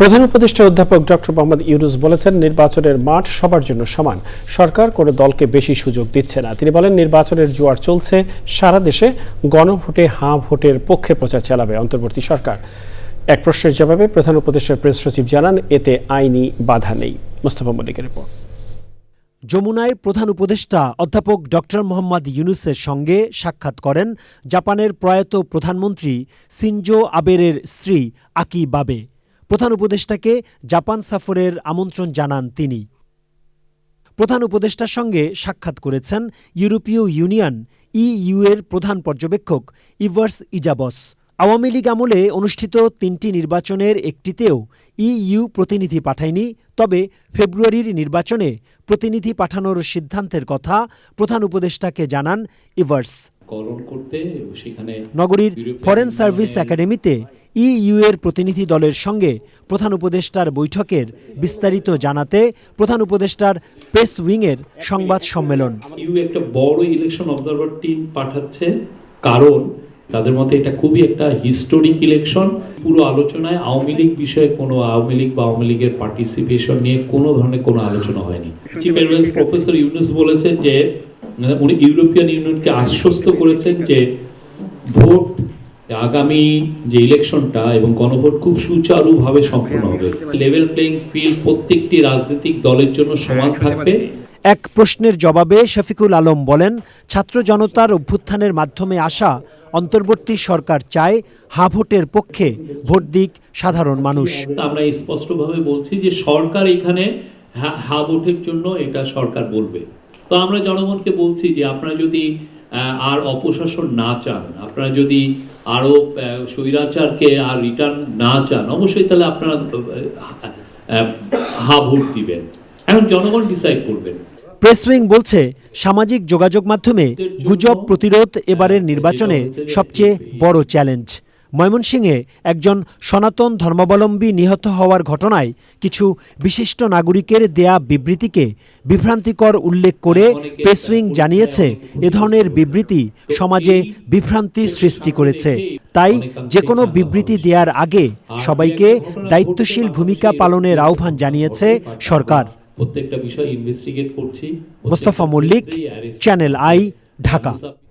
প্রধান উপদেষ্টা অধ্যাপক ডক্টর মোহাম্মদ ইউনুস বলেছেন, নির্বাচনের মাঠ সবার জন্য সমান। সরকার কোনো দলকে বেশি সুযোগ দিচ্ছে না। তিনি বলেন, নির্বাচনের জোয়ার চলছে সারা দেশে, গণভোটে হাঁ ভোটের পক্ষে প্রচার চালাবে অন্তর্বর্তী সরকার। এক প্রশ্নের জবাবে প্রধান উপদেষ্টার প্রেস সচিব জানান, এতে আইনি বাধা নেই। মোস্তফা মল্লিকের রিপোর্ট। যমুনায় প্রধান উপদেষ্টা অধ্যাপক ডক্টর মোহাম্মদ ইউনুসের সঙ্গে সাক্ষাৎ করেন জাপানের প্রয়াত প্রধানমন্ত্রী সিনজো আবেরের স্ত্রী আকি বাবে প্রধান উপদেষ্টাকে জাপান সফরের আমন্ত্রণ জানান তিনি। প্রধান উপদেষ্টার সঙ্গে সাক্ষাৎ করেছেন ইউরোপীয় ইউনিয়ন ইইউ এর প্রধান পর্যবেক্ষক ইভার্স ইজাবস। আওয়ামী লীগ আমলে অনুষ্ঠিত তিনটি নির্বাচনের একটিতেও ইইউ প্রতিনিধি পাঠায়নি তবে ফেব্রুয়ারির নির্বাচনে প্রতিনিধি পাঠানোর সিদ্ধান্তের কথা প্রধান উপদেষ্টাকে জানান ইভার্স। নগরীর ফরেন সার্ভিস একাডেমিতে ইইউ এর প্রতিনিধি দলের সঙ্গে প্রধান উপদেষ্টার বৈঠকের বিস্তারিত জানাতে প্রধান উপদেষ্টার প্রেস উইংয়ের সংবাদ সম্মেলন। ইউ একটা বড় ইলেকশন অবজারভার টিম পাঠাচ্ছে, কারণ তাদের মতে এটা খুবই একটা হিস্টোরিক ইলেকশন পুরো আলোচনায় আওয়ামী লীগ বিষয়ে কোনো আওয়ামী লীগ বা আওয়ামী লীগের পার্টিসিপেশন নিয়ে কোনো ধরনের কোনো আলোচনা হয়নি। চিফ অ্যাডভাইস প্রফেসর ইউনুস বলেছেন যে মানে উনি ইউরোপিয়ান ইউনিয়নকে আশ্বস্ত করেছেন যে, ভোট আগামী যে ইলেকশনটা এবং গণভোট খুব সুচারুভাবে সম্পন্ন হবে। লেভেল প্লেইং ফিল্ড প্রত্যেকটি রাজনৈতিক দলের জন্য সমান থাকবে। এক প্রশ্নের জবাবে শফিকুল আলম বলেন ছাত্র জনতার অভ্যুত্থানের মাধ্যমে আসা অন্তর্বর্তী সরকার চায় হা ভোটের পক্ষে ভোট দিক সাধারণ মানুষ। আমরা স্পষ্টভাবে বলছি যে সরকার এখানে হা- ভোটের জন্য এটা সরকার বলবে। তো আমরা জনগণকে বলছি যে আপনারা যদি আর অপশাসন না চান। আপনারা যদি আরও স্বৈরাচারকে আর রিটার্ন না চান অবশ্যই তাহলে আপনারা হা ভোট দিবেন। এখন জনগণ ডিসাইড করবেন প্রেস উইং বলছে সামাজিক যোগাযোগ মাধ্যমে গুজব প্রতিরোধ এবারের নির্বাচনে সবচেয়ে বড় চ্যালেঞ্জ ময়মনসিংহে একজন সনাতন ধর্মাবলম্বী নিহত হওয়ার ঘটনায় কিছু বিশিষ্ট নাগরিকের দেয়া বিবৃতিকে বিভ্রান্তিকর উল্লেখ করে প্রেস উইং জানিয়েছে এ ধরনের বিবৃতি সমাজে বিভ্রান্তি সৃষ্টি করেছে। তাই যে কোনো বিবৃতি দেওয়ার আগে সবাইকে দায়িত্বশীল ভূমিকা পালনের আহ্বান জানিয়েছে সরকার। প্রত্যেকটা বিষয় ইনভেস্টিগেট করছি। Mostafa Mallick channel I Dhaka.